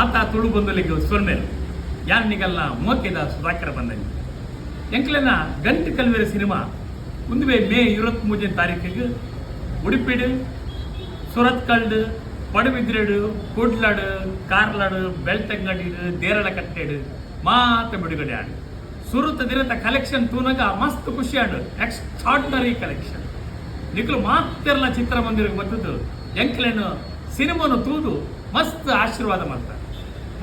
ಮಾತಾ ತುಳು ಬಂದಲಿಗೆ ಸೊನ್ಮೇಲು ಯಾನ್ ನಿಗಲ್ಲ ಮೋಕೆದ ಸುಧಾಕರ ಬಂದಲ್ಲಿ ಎಂಕ್ಲೆನ ಗಂಟು ಕಲ್ವೇರ ಸಿನಿಮಾ ಉಂದುವೆ ಮೇ ಇರುವತ್ತ್ ಮೂಜನೇ ತಾರೀಕಿಗೆ ಉಡುಪಿಡು, ಸುರತ್ಕಲ್ಡು, ಪಡುಬಿದ್ರೆಡು, ಕೂಡ್ಲಾಡು, ಕಾರ್ಲಾಡು, ಬೆಳ್ತಂಗಡಿಡು, ದೇರಳ ಕಟ್ಟೆಡು ಮಾತ ಬಿಡುಗಡೆ ಆಡು. ಸುರುತ ದಿನದ ಕಲೆಕ್ಷನ್ ತೂನಗ ಮಸ್ತ್ ಖುಷಿ ಆಡು. ಎಕ್ಸ್ಟ್ರಾರ್ಡಿನರಿ ಕಲೆಕ್ಷನ್ ನಿಕ್ಲು ಚಿತ್ರ ಚಿತ್ರಮಂದಿರಕ್ಕೆ ಬಂದದ್ದು. ಎಂಕ್ಲೆನು ಸಿನಿಮಾನು ತೂದು ಮಸ್ತ್ ಆಶೀರ್ವಾದ ಮಾಡ್ತಾರೆ.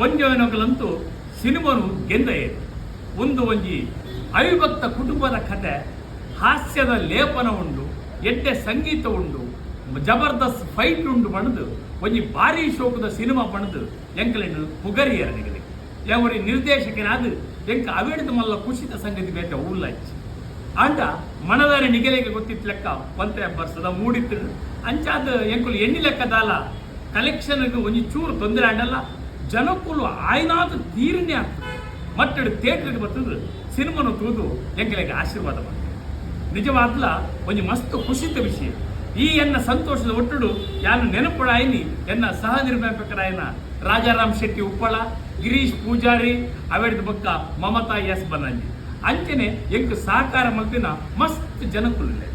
ಒಂಜೋನಗಳಂತೂ ಸಿನಿಮಾನು ಗೆಂದ. ಒಂದು ಒಂಜಿ ಅವಿಭಕ್ತ ಕುಟುಂಬದ ಕತೆ, ಹಾಸ್ಯದ ಲೇಪನ ಉಂಡು, ಎಡ್ಡೆ ಸಂಗೀತ ಉಂಡು, ಜಬರ್ದಸ್ತ್ ಫೈಟ್ ಉಂಡು ಪಣದು ಒಂಜಿ ಭಾರಿ ಶೋಕದ ಸಿನಿಮಾ ಪಣದು ಎಂಕಲೆನು ಪುಗರಿಯರ ನಿಗಲಿ ಯಾವರಿ ನಿರ್ದೇಶಕನಾದ ಎಂಕ ಅವೇಡಿದ ಮಲ್ಲ ಕುಶಿತ ಸಂಗತಿ ಬೇಟ ಉಲ್ಲಚ್ಚಿ ಆಂಡ ಮನದಾರ ನಿಗಲಿಗೆ ಗೊತ್ತಿತ್ತು ಲೆಕ್ಕ ಪಂತೆ ಬರ್ಸದ ಮೂಡಿತ್ತು ಅಂಚಾದ ಎಂಕುಲು ಎಣ್ಣಿ ಲೆಕ್ಕದಾಲ ಕಲೆಕ್ಷನ್ಗೆ ಒಂಜಿ ಚೂರು ತೊಂದರೆ ಆಂಡಲ್ಲ ಜನಕ್ಕುಲು ಆಯ್ನಾದ ತೀರ್ಣೆ ಆಗ್ತದೆ. ಮಟ್ಟಡು ಥಿಯೇಟ್ರಿಗೆ ಬರ್ತದೆ, ಸಿನಿಮಾನು ತೂದು ಎಂಕಲಿಗೆ ಆಶೀರ್ವಾದ ಮಾಡ್ತಾರೆ ನಿಜವಾದ್ಲ ಒಂದು ಮಸ್ತ್ ಖುಷಿತ ವಿಷಯ. ಈ ಎನ್ನ ಸಂತೋಷದ ಒಟ್ಟುಡು ಯಾರು ನೆನಪುಳಾಯಿನಿ ಎನ್ನ ಸಹ ನಿರ್ಮಾಪಕರಾಯನ ರಾಜಾರಾಮ್ ಶೆಟ್ಟಿ ಉಪ್ಪಳ, ಗಿರೀಶ್ ಪೂಜಾರಿ, ಅವೆಡ್ದ ಬಕ್ಕ ಮಮತಾ ಎಸ್ ಬನಂಜಿ ಅಂಚನೆ ಎಂಕ್ ಸಹಕಾರ ಮಲ್ಪಿನ ಮಸ್ತ್ ಜನಕುಲ್ಲೆ.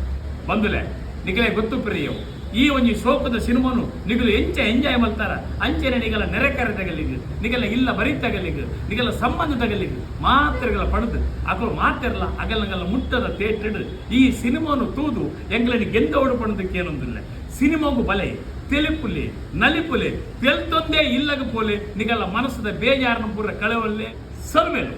ಬಂದುಲೆ ನಿಗಲೇ ಗೊತ್ತು ಪ್ರಿಯವು ಈ ಒಂಜಿ ಶೋಕದ ಸಿನಿಮಾನು ನಿಗಲು ಎಂಚ ಎಂಜಾಯ್ ಮಲ್ತಾರ ಅಂಚೆನೆ ನಿಗಲ ನೆರೆಕರೆ ತಗಲಿಗೆ ನಿಗಲ ಇಲ್ಲ ಬರಿ ತಗಲಿಗೆ ನಿಗಲ ಸಂಬಂಧ ತಗಲಿಗೆ ಮಾತ್ರೆಗಳ ಪಡೆದು, ಅಕಲು ಮಾತಿರಲ್ಲ ಅಗಲಗಲ್ಲ ಮುಟ್ಟದ ಥಿಯೇಟರ್ ಈ ಸಿನಿಮಾನು ತೂದು ಎಂಗ್ಲನಿ ಗೆಂದೋಡು ಪಣದಕ್ಕೆ ಏನೊಂದಿಲ್ಲ. ಸಿನಿಮಾಗು ಬಲೆ, ತೆಲುಪುಲಿ, ನಲಿಪುಲಿ, ತೆಲ್ತೊಂದೇ ಇಲ್ಲಗ ಪೋಲೆ, ನಿಗಲ ಮನಸ್ಸದ ಬೇಜಾರನ ಪೂರ ಕಳವಲ್ಲೇ ಸಲ್ಮೇಲು.